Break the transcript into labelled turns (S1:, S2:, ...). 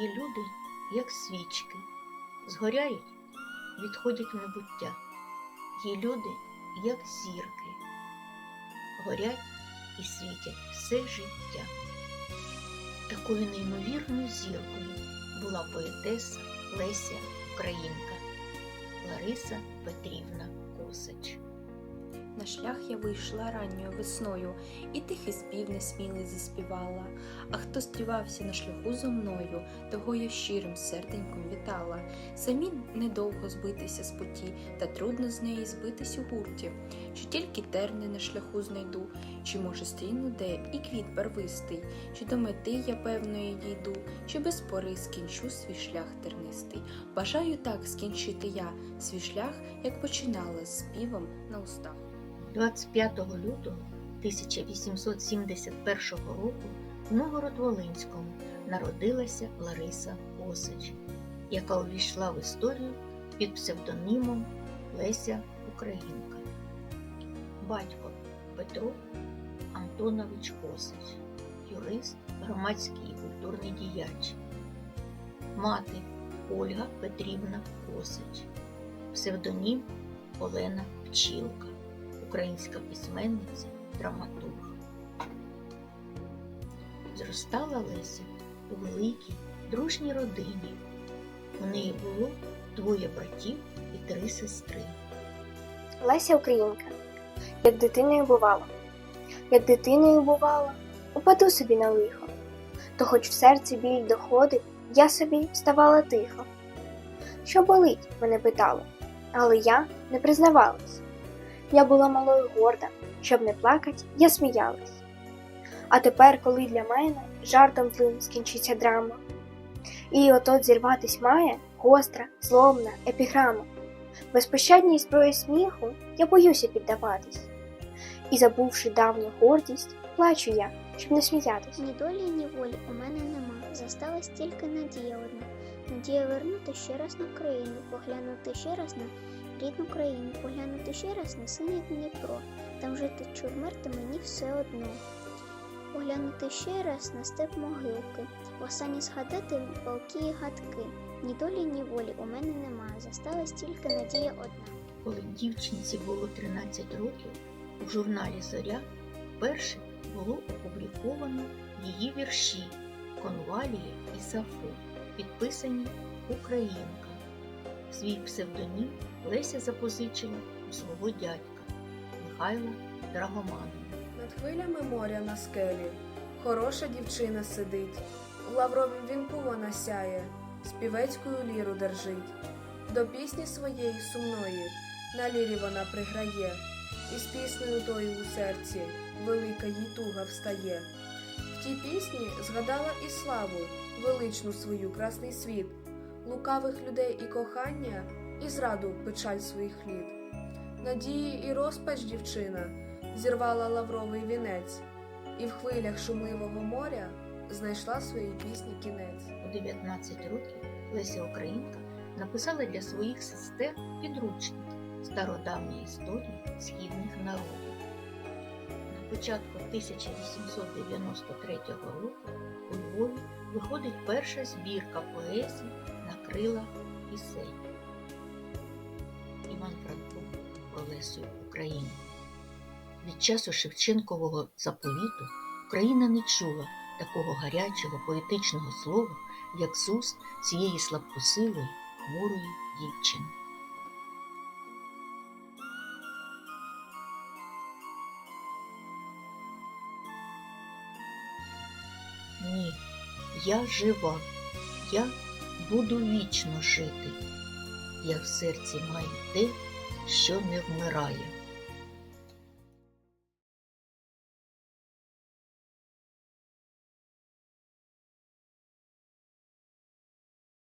S1: Є люди, як свічки, згоряють, відходять в небуття. Є люди, як зірки, горять і світять все життя. Такою неймовірною зіркою була поетеса Леся Українка Лариса Петрівна Косач.
S2: На шлях я вийшла ранньою весною, і тихий спів несмілий заспівала. А хто стрівався на шляху зо мною, того я щирим серденьком вітала. Самі недовго збитися з путі, та трудно з неї збитись у гурті. Чи тільки терни на шляху знайду, чи може стріну де і квіт барвистий, чи до мети я певної дійду, чи без пори скінчу свій шлях тернистий. Бажаю так скінчити я свій шлях, як починала з співом на устах.
S1: 25 лютого 1871 року в Новгород-Волинському народилася Лариса Косач, яка увійшла в історію під псевдонімом Леся Українка. Батько Петро Антонович Косач, юрист, громадський і культурний діяч. Мати Ольга Петрівна Косач, псевдонім Олена Пчілка українська письменниця, драматург. Зростала Леся у великій, дружній родині. У неї було двоє братів і три сестри.
S3: Леся Українка, як дитиною бувала, як дитиною бувала, упаду собі на лихо, то хоч в серці біль доходить, я собі вставала тихо. Що болить? мене питали, але я не признавалась. Я була малою горда, щоб не плакать, я сміялась. А тепер, коли для мене жартом злим скінчиться драма, і отот зірватись має гостра, злобна епіграма. Безпощадній зброї сміху я боюся піддаватись. І, забувши давню гордість, плачу я, щоб не сміятись.
S4: Ні долі, ні волі у мене нема. Зосталась тільки надія одна. Надія вернути ще раз на країну, поглянути ще раз на рідну країну, поглянути ще раз на синє Дніпро. Там жити чурмерти мені все одно. Поглянути ще раз на степ могилки, востаннє згадати полки і гадки. Ні долі, ні волі у мене нема. Зосталась тільки надія одна.
S1: Коли дівчинці було 13 років, у журналі Зоря вперше було опубліковано її вірші Конвалія і Сафо, підписані Українка. Свій псевдонім Леся запозичила у свого дядька Михайла Драгоманова.
S5: Над хвилями моря на скелі хороша дівчина сидить, в лавровім вінку вона сяє, співецькою ліру держить. До пісні своєї сумної на лірі вона приграє, і з піснею тою у серці велика їй туга встає. В тій пісні згадала і славу, величну свою красний світ, лукавих людей і кохання, і зраду печаль своїх літ. Надії і розпач дівчина зірвала лавровий вінець, і в хвилях шумливого моря знайшла своїй пісні кінець.
S1: У 19 років Леся Українка написала для своїх сестер підручник стародавньої історії східних народів. На початку 1893 року у Львові виходить перша збірка поезій на крилах пісень. Іван Франко про Лесю Українку. Від часу Шевченкового заповіту Україна не чула такого гарячого поетичного слова, як з цієї слабкосилої, хворої дівчини. Ні, я жива, я буду вічно жити. Я в серці маю те, що не вмирає.